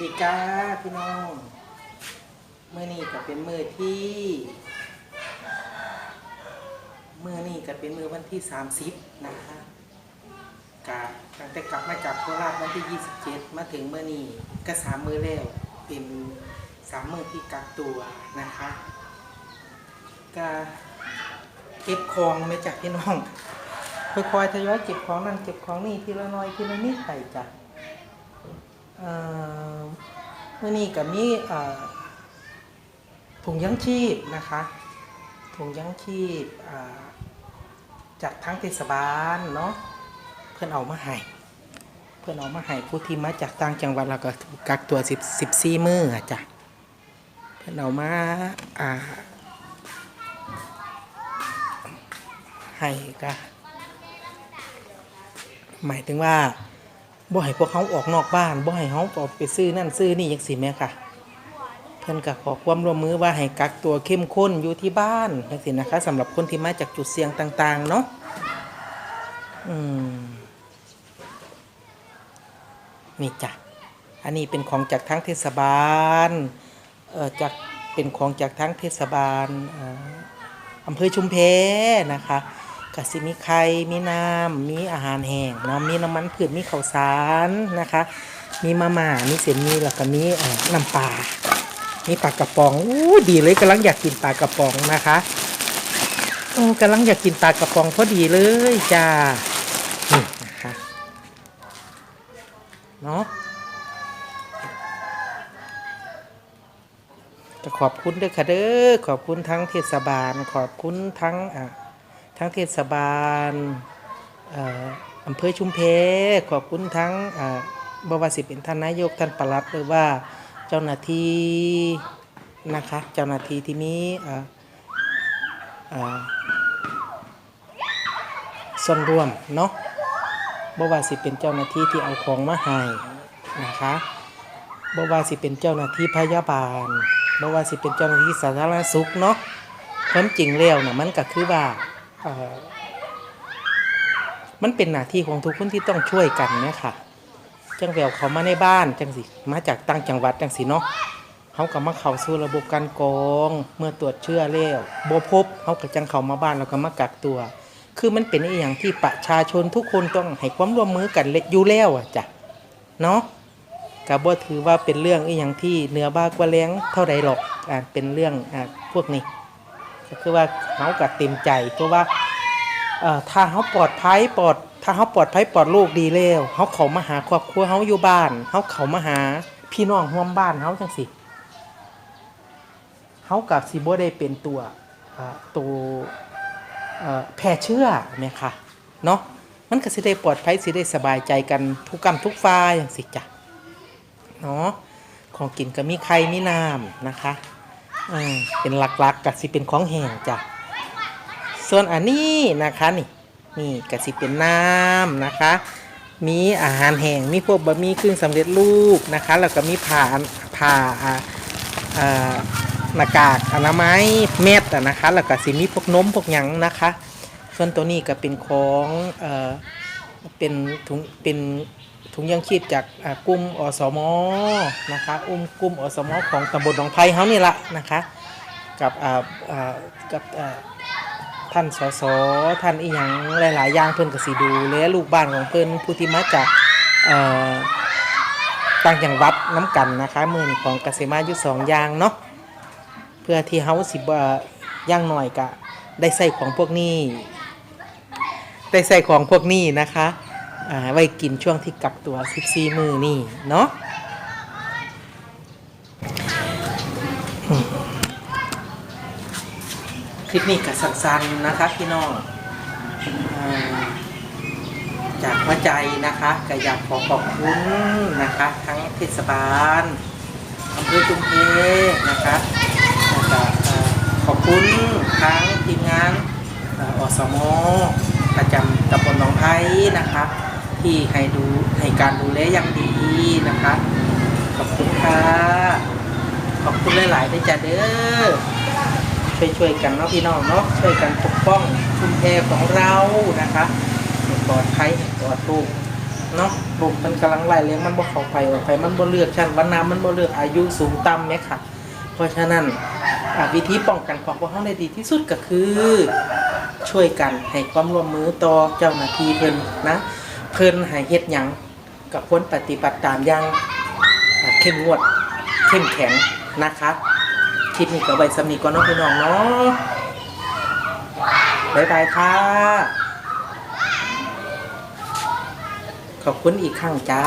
ดีจ้าพี่น้องเมื่อนี้ก็เป็นมือที่เมื่อนี้ก็เป็นมือวันที่ 30 นะคะกะตั้งแต่กลับมาจากโคราชวันที่ 27 มาถึงเมื่อนี้ก็สามมือแล้วเป็นสามมือที่กักตัวนะคะก็เก็บของไม่จากพี่น้องค่อยๆทยอยเก็บของนั่นเก็บของนี่ทีละน้อยทีละนิดไปจ้ะ เมื่อนี้ก็มีเอ่อถุงยังชีพนะคะถุงยังชีพจากทั้งเทศบาลเนาะเพื่อนเอามาให้เพื่อนเอามาให้ผู้ที่มาจากต่างจังหวัดแล้วก็กักตัว10 14มื้อจ้ะเพื่อนเอามาอ่าให้ก็หมายถึงว่า บ่ให้พวกเขาออกนอกบ้านบ่ให้เขาออกไปซื้อนั่นซื้อนี่จังซี่แม่ค่ะ เพิ่อนก็ขอความร่วมมือว่าให้กักตัวเข้มข้นอยู่ที่บ้านจังซี่นะคะสำหรับคนที่มาจากจุดเสี่ยงต่าง ๆ เนาะอืมนี่จ้ะอันนี้เป็นของจากทั้งเทศบาลเอ่อจากเป็นของจากทั้งเทศบาลเอ่ออำเภอชุมเพนะคะ ก็สิมีไข่ มีน้ำ มีอาหารแห้งเนาะ มีน้ำมันพืช มีข้าวสารนะคะ มีมาม่า มีเส้นหมีแล้วก็นี่น้ำปลา มีปลากระป๋อง อู้ดีเลยกำลังอยากกินปลากระป๋องนะคะโอ้กำลังอยากกินปลากระป๋องพอดีเลยจ้านี่นะคะเนาะขอบคุณด้วยค่ะเด้อ ขอบคุณทั้งเทศบาล ขอบคุณทั้งอ่า ทั้งเทศบาลอำเภอชุมเพ ขอบคุณทั้งบวาสิเป็นท่านนายกท่านประลัดหรือว่าเจ้าหน้าที่นะคะเจ้าหน้าที่ที่มีส่วนรวมเนาะบว่าสิเป็นเจ้าหน้าที่ที่เอาของมาให้นะคะบว่าสิเป็นเจ้าหน้าที่พยาบาลบว่าสิเป็นเจ้าหน้าที่สาธารณสุขเนาะความจริงแล้วน่ะมันก็คือว่า มันเป็นหน้าที่ของทุกคนที่ต้องช่วยกันเนี่ยค่ะ จังแววเขามาในบ้านจังสิ มาจากต่างจังหวัดจังสิเนาะเขาก็มาเข้าสู่ระบบการกองเมื่อตรวจเชื้อแล้วบ่พบเขาก็จังเขามาบ้านแล้วก็มากักตัว คือมันเป็นอหย่างที่ประชาชนทุกคนต้องให้ความร่วมมือกันเล็อยู่แล้วอะจ้ะเนาะก็บ่ถือว่าเป็นเรื่องอหย่างที่เนื้อบ้ากว่าแรงเท่าใดหรอกอ่าเป็นเรื่องอ่าพวกนี้ ก็คือว่าเขาก็เต็มใจเพราะว่าถ้าเขาปลอดภัยปลอด ถ้าเขาปลอดภัยปลอดโรคดีแล้วเขาเขามาหาครอบครัวเขาอยู่บ้านเขาเขามาหาพี่น้องร่วมบ้านเขาจังสิเขากับสิบ่ได้เป็นตัวตัวแพร่เชื้อเนี่ยค่ะเนาะมันก็สิได้ปลอดภัยสิได้สบายใจกันทุกกรรมทุกฝ่ายอย่างสิจ้ะเนาะของกินก็มีไข่มีน้ำนะคะ อ่าเป็นหลักๆกกสิเป็นของแห้งจ้ะ ส่วนอันนี้นะคะนี่นี่กสิเป็นน้ำนะคะ มีอาหารแห้งมีพวกบะหมี่ครึ่งสำเร็จรูปนะคะ แล้วก็มีผ่าผ่าอ่าอ่าหน้ากากอนามัยเม็ดอะนะคะ แล้วก็สิมีพวกนมพวกหยังนะคะ ส่วนตัวนี้ก็เป็นของเอ่อเป็นถุงเป็น ถุงยังชีพจากกลุ่มอสมนะคะอุ้มกลุ่มอสมของตำบลหนองไผ่เฮานี่ละนะคะกับกับท่านสสท่านอีหยังหลาย ๆ อย่างเพิ่นกสิดูและลูกบ้านของเพิ่นผู้ที่มาจากเอ่อต่างจังหวัดน้ำกันนะคะมือนี้ของเกษมาอยู่สองอย่างเนาะเพื่อที่เฮาสิบย่างหน่อยก็ได้ใส่ของพวกนี้ได้ใส่ของพวกนี้นะคะ อ่าไว้กินช่วงที่กักตัว 14 มือนี่เนาะคลิปนี้ก็สั้นๆนะคะพี่น้องอจากหัวใจนะคะก็อยากขอขอบคุณนะคะ ทั้งเทศบาลอำเภอจุมเพนะคะแล้วก็ขอบคุณทั้งทีมงานเอ่ออสมประจำตำบลหนองไผ่นะคะ ที่ให้ดูให้การดูแลอย่างดีนะคะ ขอบคุณค่ะ ขอบคุณหลายๆด้วยจ้ะเด้อช่วยช่วยๆกันเนาะพี่น้องเนาะช่วยกันปกป้องชุมแพของเรานะคะปลอดภัยปลอดโรคเนาะโรคมันกำลังไล่เลี้ยงมันบ่เข้าไปออกไปมันบ่เลือกชั้นวันน้ำมันบ่เลือกอายุสูงต่ำเนี่ยค่ะ เพราะฉะนั้นวิธีป้องกันของพวกเราได้ดีที่สุดก็คือ ช่วยกันให้ความร่วมมือต่อเจ้าหน้าที่เพิ่นนะ พิ่นหายเฮ็ดหยังกับพ้นปฏิบัติตามอย่างเข้มงวด เข้มแข็งนะคะคลิปนี้ก็ไว้สำนีก่อนเนาะพี่น้องเนาะบ๊ายบายค่ะ ขอบคุณอีกครั้งจ้า